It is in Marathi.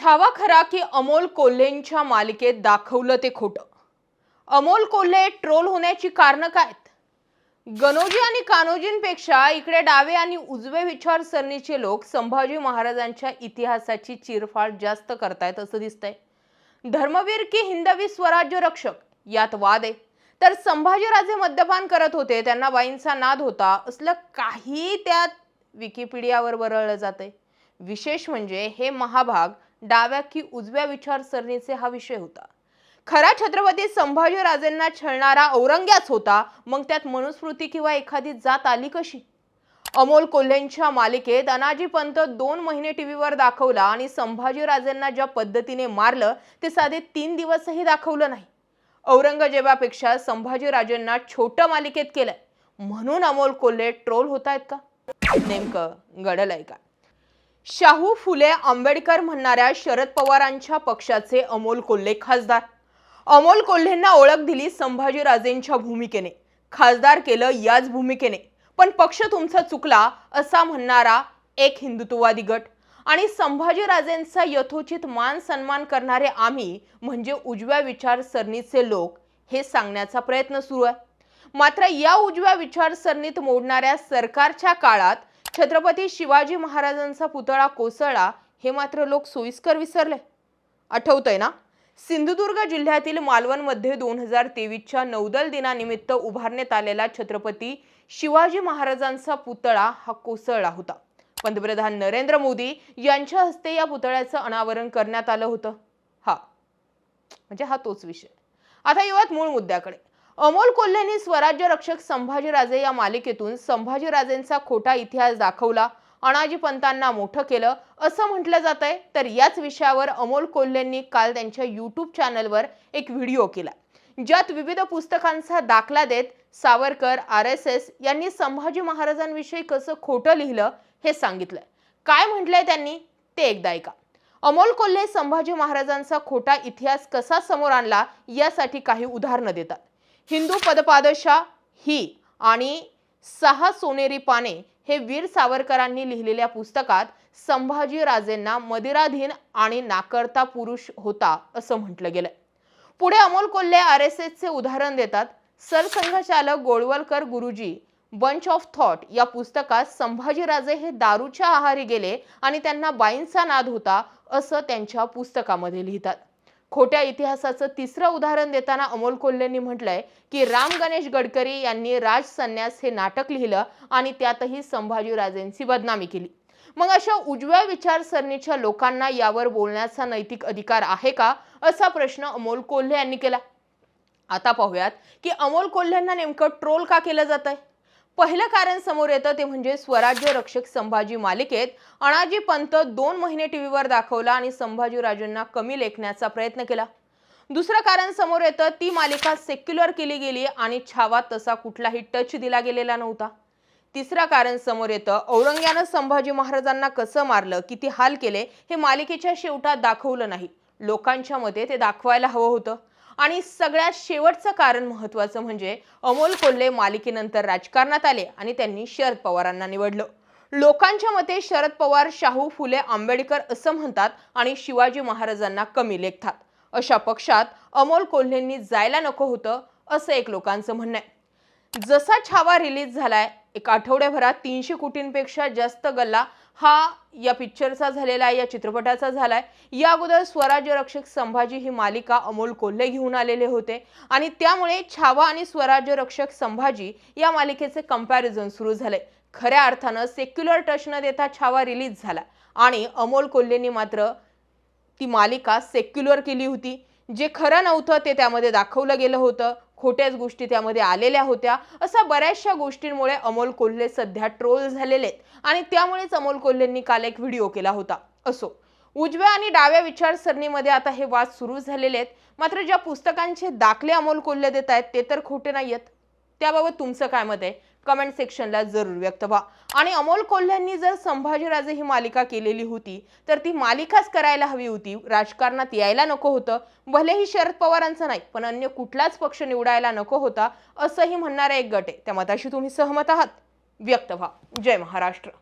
छावा खरा की अमोल कोल्हेंच्या मालिकेत दाखवलं ते खोटं. अमोल कोल्हे ट्रोल होण्याची कारणं काय आहेत? गणोजी आणि कान्होजींपेक्षा इकडे डावे आणि उजवे विचारसरणीचे लोक संभाजी महाराजांच्या इतिहासाची चिरफाड जास्त करतायत असं दिसतंय. धर्मवीर की हिंदवी स्वराज्य रक्षक? यात वाद आहे. तर संभाजीराजे मद्यपान करत होते त्यांना बाईंचा नाद होता असलं काही त्यात विकिपीडियावर बरळलं जातंय. विशेष म्हणजे हे महाभाग डाव्या की उजव्या विचारसरणीचे हा विषय होता. खरा छत्रपती संभाजीराजेंना छळणारा औरंग्याच होता मग त्यात मनुस्मृती किंवा एखादी जात आली कशी? अमोल कोल्हेंच्या मालिकेत अनाजी पंत दोन महिने टीव्हीवर दाखवला आणि संभाजीराजेंना ज्या पद्धतीने मारलं ते साधे तीन दिवसही दाखवलं नाही. औरंगजेबापेक्षा संभाजीराजेंना छोटं मालिकेत केलंय. म्हणून अमोल कोल्हे ट्रोल होत आहेत का? नेमकं घडलंय का शाहू फुले आंबेडकर म्हणणाऱ्या शरद पवारांच्या पक्षाचे अमोल कोल्हे खासदार. अमोल कोल्हेंना ओळख दिली संभाजीराजेंच्या भूमिकेने. खासदार केलं याच भूमिकेने. पण पक्ष तुमचा चुकला असा म्हणणारा एक हिंदुत्ववादी गट. आणि संभाजीराजेंचा यथोचित मान सन्मान करणारे आम्ही म्हणजे उजव्या विचारसरणीचे लोक हे सांगण्याचा प्रयत्न सुरू आहे. मात्र या उजव्या विचारसरणीत मोडणाऱ्या सरकारच्या काळात छत्रपती शिवाजी महाराजांचा पुतळा कोसळला हे मात्र लोक सोयीस्कर विसरले. आठवतंय ना? सिंधुदुर्ग जिल्ह्यातील मालवणमध्ये दोन हजार तेवीसच्या नौदल दिनानिमित्त उभारण्यात आलेला छत्रपती शिवाजी महाराजांचा पुतळा हा कोसळला होता. पंतप्रधान नरेंद्र मोदी यांच्या हस्ते या पुतळ्याचं अनावरण करण्यात आलं होतं. हा. म्हणजे हा तोच विषय. आता येऊयात मूळ मुद्द्याकडे. अमोल कोल्हेंनी स्वराज्य रक्षक संभाजीराजे या मालिकेतून संभाजीराजेंचा खोटा इतिहास दाखवला. अनाजी पंतांना मोठं केलं. असं म्हटलं जात आहे. तर याच विषयावर अमोल कोल्हेंनी काल त्यांच्या यूट्यूब चॅनलवर एक व्हिडिओ केला. ज्यात विविध पुस्तकांचा दाखला देत सावरकर आर एस एस यांनी संभाजी महाराजांविषयी कसं खोटं लिहिलं हे सांगितलंय. काय म्हटलंय त्यांनी? ते एकदा ऐका. अमोल कोल्हे संभाजी महाराजांचा खोटा इतिहास कसा समोर आणला यासाठी काही उदाहरणं देतात. हिंदू पदपादशा ही आणि सहा सोनेरी पाने हे वीर सावरकरांनी लिहिलेल्या पुस्तकात संभाजी राजेंना मदिराधीन आणि नाकर्ता पुरुष होता असं म्हटलं गेलं. पुढे Amol Kolhe R S S उदाहरण देतात. सरसंघचालक गोळवलकर गुरुजी बंच ऑफ थॉट या पुस्तकात संभाजीराजे हे दारूच्या आहारी गेले आणि त्यांना बाईंचा नाद होता असं त्यांच्या पुस्तकामध्ये लिहितात. खोट्या इतिहासाचं तिसरं उदाहरण देताना अमोल कोल्हेंनी म्हटलंय की राम गणेश गडकरी यांनी राज संन्यास हे नाटक लिहिलं आणि त्यातही संभाजीराजेंची बदनामी केली. मग अशा उजव्या विचारसरणीच्या लोकांना यावर बोलण्याचा नैतिक अधिकार आहे का? असा प्रश्न अमोल कोल्हे यांनी केला. आता पाहूयात की अमोल कोल्हेंना नेमकं ट्रोल का केलं जात आहे पहिलं कारण समोर येतं ते म्हणजे स्वराज्य रक्षक संभाजी मालिकेत अणाजी पंत दोन महिने टीव्हीवर दाखवला आणि संभाजीराजेंना कमी लेखण्याचा प्रयत्न केला. दुसरं कारण समोर येतं ती मालिका सेक्युलर केली गेली आणि छावा तसा कुठलाही टच दिला गेलेला नव्हता. तिसरं कारण समोर येतं औरंग्यानं संभाजी महाराजांना कसं मारलं किती हाल केले हे मालिकेच्या शेवटात दाखवलं नाही. लोकांच्या मते ते दाखवायला हवं होतं. आणि सगळ्यात शेवटचं कारण महत्त्वाचं म्हणजे अमोल कोल्हे मालिकेनंतर राजकारणात आले आणि त्यांनी शरद पवारांना निवडलं. लोकांच्या मते शरद पवार शाहू फुले आंबेडकर असं म्हणतात आणि शिवाजी महाराजांना कमी लेखतात. अशा पक्षात अमोल कोल्हेंनी जायला नको होतं असं एक लोकांचं म्हणणं आहे. जसा छावा रिलीज झालाय एक आठवड्याभरात तीनशे कोटींपेक्षा जास्त गल्ला हा या पिक्चरचा झालेला आहे या चित्रपटाचा झालाय. या अगोदर स्वराज्य रक्षक संभाजी ही मालिका अमोल कोल्हे घेऊन आलेले होते. आणि त्यामुळे छावा आणि स्वराज्य रक्षक संभाजी या मालिकेचे कंपॅरिझन सुरू झाले. खऱ्या अर्थानं सेक्युलर टच न देता छावा रिलीज झाला. आणि अमोल कोल्हेंनी मात्र ती मालिका सेक्युलर केली होती. जे खरं नव्हतं ते त्यामध्ये दाखवलं गेलं होतं. खोट्याच गोष्टी त्यामध्ये आलेल्या होत्या. अशा बऱ्याचशा गोष्टींमुळे अमोल कोल्हे सध्या ट्रोल झालेले आहेत. आणि त्यामुळेच अमोल कोल्हेंनी काल एक व्हिडिओ केला होता. असो. उजव्या आणि डाव्या विचारसरणीमध्ये आता हे वाद सुरू झालेले आहेत. मात्र ज्या पुस्तकांचे दाखले अमोल कोल्हे देत आहेत ते तर खोटे नाही आहेत त्याबाबत तुमचं काय मत आहे? कमेंट सेक्शनला जरूर व्यक्त व्हा. आणि अमोल कोल्ह्यांनी जर संभाजीराजे ही मालिका केलेली होती तर ती मालिकाच करायला हवी होती. राजकारणात यायला नको होतं. भलेही शरद पवारांचं नाही पण अन्य कुठलाच पक्ष निवडायला नको होता असंही म्हणणारा एक गट आहे. त्या मताशी तुम्ही सहमत आहात? व्यक्त व्हा. जय महाराष्ट्र.